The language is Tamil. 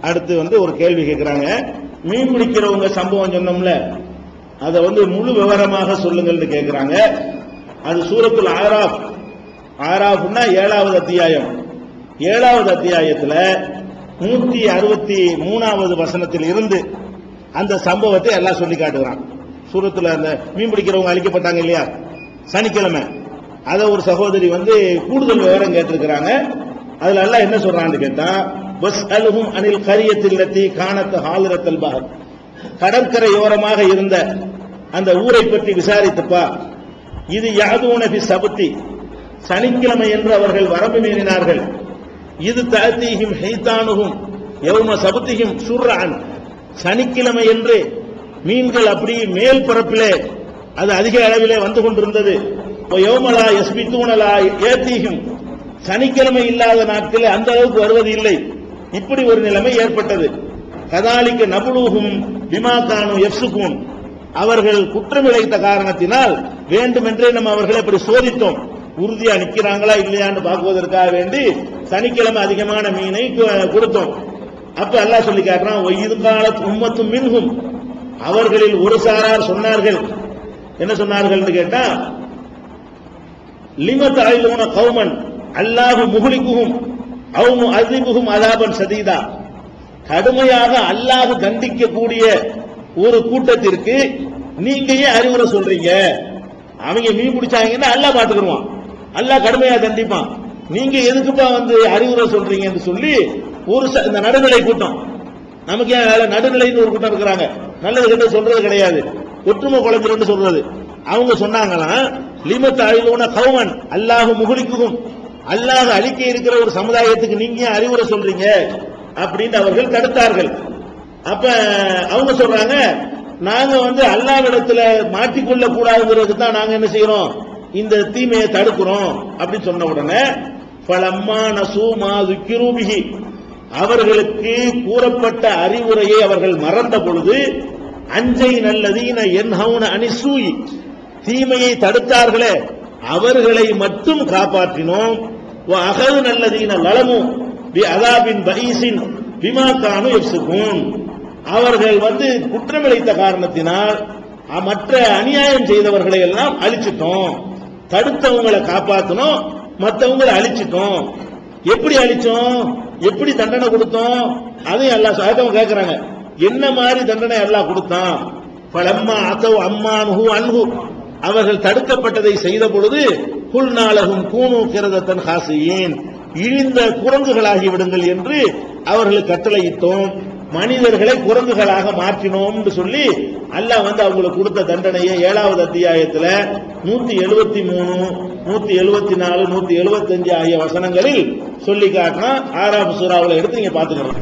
அடுத்து வந்து ஒரு கேள்வி கேட்கிறாங்க மீன் பிடிக்கிறவங்க சம்பவம் சொன்னோம்ல அதை வந்து முழு விவரமாக சொல்லுங்கள்னு கேட்கிறாங்க அது சூரத்துல் ஆராஃப். ஆராஃப்னா ஏழாவது அத்தியாயம். ஏழாவது அத்தியாயத்துல நூத்தி அறுபத்தி மூணாவது வசனத்தில் இருந்து அந்த சம்பவத்தை எல்லாம் சொல்லி காட்டுகிறான் சூரத்துல அந்த மீன் பிடிக்கிறவங்க அழிக்கப்பட்டாங்க இல்லையா? சனிக்கிழமை. அத ஒரு சகோதரி வந்து கூடுதல் விவரம் கேட்டிருக்கிறாங்க. அதுல எல்லாம் என்ன சொல்றான்னு கேட்டா பஸ் அலுகும் அனில் கரியத்தில்லத்தி காணத்து ஹாலிரத்தல் பகர் கடற்கரையோரமாக இருந்த அந்த ஊரை பற்றி விசாரித்துப்பா. இது யாதூனபி சபத்தி. சனிக்கிழமை என்று அவர்கள் வரம்பு மீறினார்கள். இது தஅத்தீஹிம் ஹெய்தானுகும் யௌம சபத்தியும் சுர்ரான். சனிக்கிழமை என்று மீன்கள் அப்படி மேல் பரப்பிலே அது அதிக அளவிலே வந்து கொண்டிருந்தது. யோமலா எஸ்பித்தூனலா ஏத்தீகும் சனிக்கிழமை இல்லாத நாட்களில் அந்த அளவுக்கு வருவது இல்லை இப்படி ஒரு நிலைமை ஏற்பட்டது. கதாலிக்க நபுலூகும் பிமாகானு எஃப்சுகூன் அவர்கள் குற்றம் இழைத்த காரணத்தினால் வேண்டுமென்றே நம்ம அவர்களை அப்படி சோதித்தோம். உறுதியா நிக்கிறாங்களா இல்லையான்னு பார்க்குவதற்காக வேண்டி சனிக்கிழமை அதிகமான மீனை கு- கொடுத்தோம். அப்ப அல்லாஹ் சொல்லி காட்டுறான் இதுகால உம்மத்தும் மின்கும் அவர்களில் ஒரு சாரார் சொன்னார்கள். என்ன சொன்னார்கள்னு கேட்டா லிமத் அழிலோன கௌமன் அல்லாஹு முகுலிக்குகும் அவங்க அதிபுகும் அதாபன் சதீதா கடுமையாக அல்லாஹ் தண்டிக்கக்கூடிய ஒரு கூட்டத்திற்கு நீங்க ஏன் அறிவுரை சொல்றீங்க. அவங்க மீன் பிடிச்சாங்கன்னா அல்லாஹ் பாத்துக்கிடுவான் அல்லாஹ் கடுமையா தண்டிப்பான். நீங்க எதுக்குப்பா வந்து அறிவுரை சொல்றீங்கன்னு சொல்லி ஒரு ச- இந்த நடுநிலை கூட்டம். நமக்கு ஏன் அதுல நடுநிலைன்னு ஒரு கூட்டம் இருக்கிறாங்க. நல்லது கெட்ட சொல்றது கிடையாது. ஒற்றுமை குழந்தைன்னு சொல்றது. அவங்க சொன்னாங்களாம் லிமத் அழிவுன கவுமன் அல்லாஹ் முகுலிக்கும் அல்லாஹ் அழிக்க இருக்கிற ஒரு சமுதாயத்துக்கு நீங்க ஏன் அறிவுரை சொல்றீங்க? அப்படின்னு அவர்கள் தடுத்தார்கள். அப்ப அவங்க சொல்றாங்க நாங்க வந்து அல்லாவிடத்துல மாட்டிக்கொள்ள கூடாதுங்கிறதுக்கு தான் நாங்க என்ன செய்யறோம்? இந்த தீமையை தடுக்கிறோம். அப்படின்னு சொன்ன உடனே பலம்மா நசூமா துக்கிரூபிகி அவர்களுக்கு கூறப்பட்ட அறிவுரையை அவர்கள் மறந்த பொழுது அஞ்சை நல்லதீன என்ஹவுன அனிசூயி தீமையை தடுத்தார்களே அவர்களை மட்டும் காப்பாற்றினோம். அகது நல்லதீன லலமும் பி அதாபின் பைசின் விமாக்கானு எப்சுகும் அவர்கள் வந்து குற்றம் இழைத்த காரணத்தினால் மற்ற அநியாயம் செய்தவர்களை எல்லாம் அழிச்சிட்டோம். தடுத்தவங்களை காப்பாத்தணும் மற்றவங்களை அழிச்சிட்டோம். எப்படி அழிச்சோம்? எப்படி தண்டனை கொடுத்தோம்? அதையும் எல்லா சாதவங்க கேட்கிறாங்க என்ன மாதிரி தண்டனை எல்லாம் கொடுத்தான்? பலம்மா அத்தவ் அம்மானுஹு அன்பு அவர்கள் தடுக்கப்பட்டதை செய்த பொழுது புல்நாளகும் கூணு கிரதத்தன் ஹாசியின். இழிந்த குரங்குகளாகி விடுங்கள் என்று அவர்களுக்கு கட்டளையிட்டோம். மனிதர்களை குரங்குகளாக மாற்றினோம் என்று சொல்லி அல்லாஹ் வந்து அவங்களுக்கு கொடுத்த தண்டனையை ஏழாவது அத்தியாயத்துல நூத்தி எழுபத்தி மூணு நூத்தி எழுபத்தி நாலு நூத்தி எழுபத்தி அஞ்சு ஆகிய வசனங்களில் சொல்லி காட்டினா ஆறாம் சூறாவில் எடுத்து நீங்க பாத்துக்கணும்